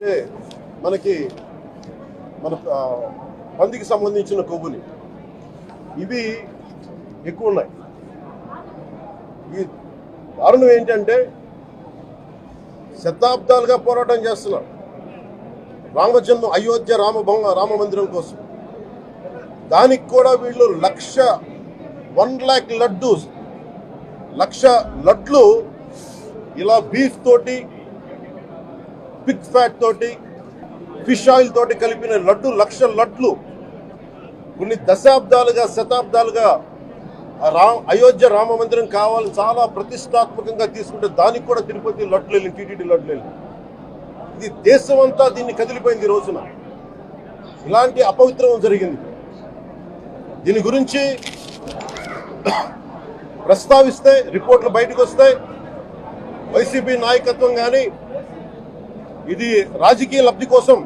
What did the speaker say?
అంటే మనకి మన పందికి సంబంధించిన కొవ్వుని ఇవి ఎక్కువ ఉన్నాయి ఈ దారుణం ఏంటంటే శతాబ్దాలుగా పోరాటం చేస్తున్నారు. రామజన్మ అయోధ్య రామ రామ మందిరం కోసం. దానికి కూడా వీళ్ళు లక్ష వన్ ల్యాక్ లడ్డు లక్ష లడ్లు ఇలా బీఫ్ తోటి పిక్ ఫ్యాట్ తోటి ఫిష్ ఆయిల్ తోటి కలిపిన లడ్డు లక్ష లడ్లు కొన్ని దశాబ్దాలుగా శతాబ్దాలుగా రామ రా అయోధ్య రామ మందిరం కావాలని చాలా ప్రతిష్టాత్మకంగా తీసుకుంటే దానికి కూడా తిరుపతి లడ్లు వెళ్ళి టీటీడీ లడ్లు వెళ్ళి. ఇది దేశం అంతా దీన్ని కదిలిపోయింది ఈ రోజున. ఇలాంటి అపవిత్రం జరిగింది. దీని గురించి ప్రస్తావిస్తే రిపోర్ట్లు బయటకు వస్తాయి. వైసీపీ నాయకత్వం కానీ ఇది రాజకీయ లబ్ధి కోసం